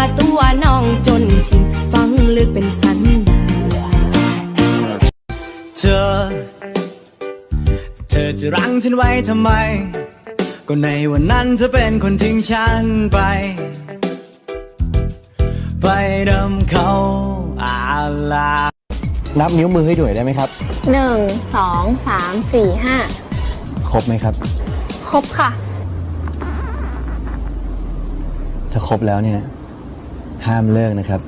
มมาตัวน้องจนชินฟังลึกเป็นสันดานเธอ เธอจะรั้งฉันไว้ทำไม ก็ในวันนั้นเธอเป็นคนทิ้งฉันไป ไปดำเขาอาลา นับนิ้วมือให้ด้วยได้ไหมครับ หนึ่งสองสามสี่ห้าครบไหมครับ ครบค่ะ ถ้าครบแล้วเนี่ย ห้ามเลิกนะครับ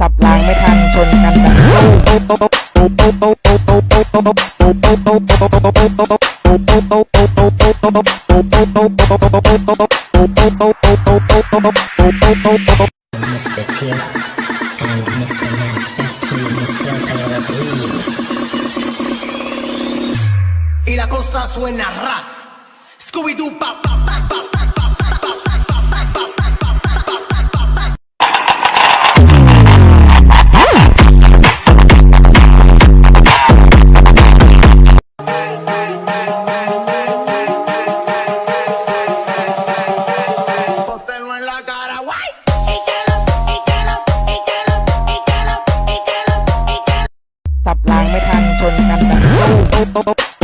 จับรางไม่ทันชนกันแบบ Y la cosa suena rap. Scooby-Doo, pa, pa.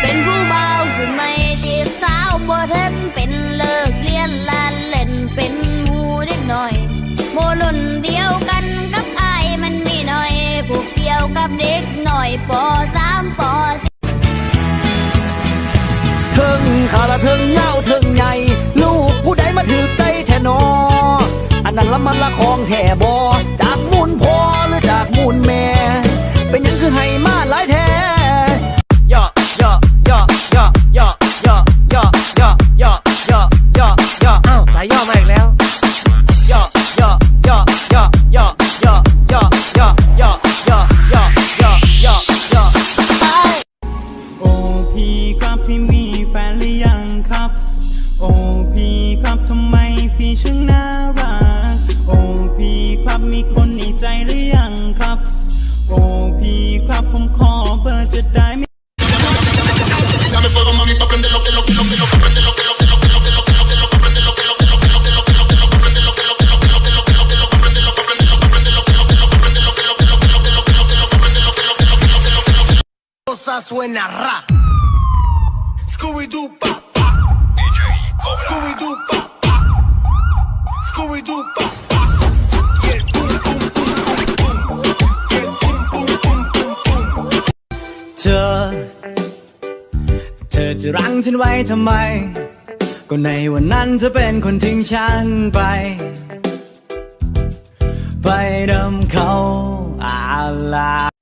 เป็นผู้เบาคือไม่จีบสาวบ่ทันเป็นเลิกเรียนลานเล่นเป็นหมูเด็กหน่อยโมลุนเดียวกันกับไอ้มันมีหน่อย ผูกเสี่ยวกับเด็กหน่อยปอสามปอสี่เทิงขาละเทิงเงาเทิงใหญ่ลูกผู้ใดมาถือใจแท่น นั่นละมันละของแท่บอจากมูลพ่อหรือจากมูลแม่ cosa suena ra. Scooby Doo pa pa. Scooby Doo pa pa. Scooby Doo pa pa. Yeah, boom boom boom boom boom. Yeah, boom boom boom boom boom. เธอ เธอจะรั้งฉันไว้ทำไม ก็ในวันนั้นเธอเป็นคนทิ้งฉันไป ไปดำเขาอาลา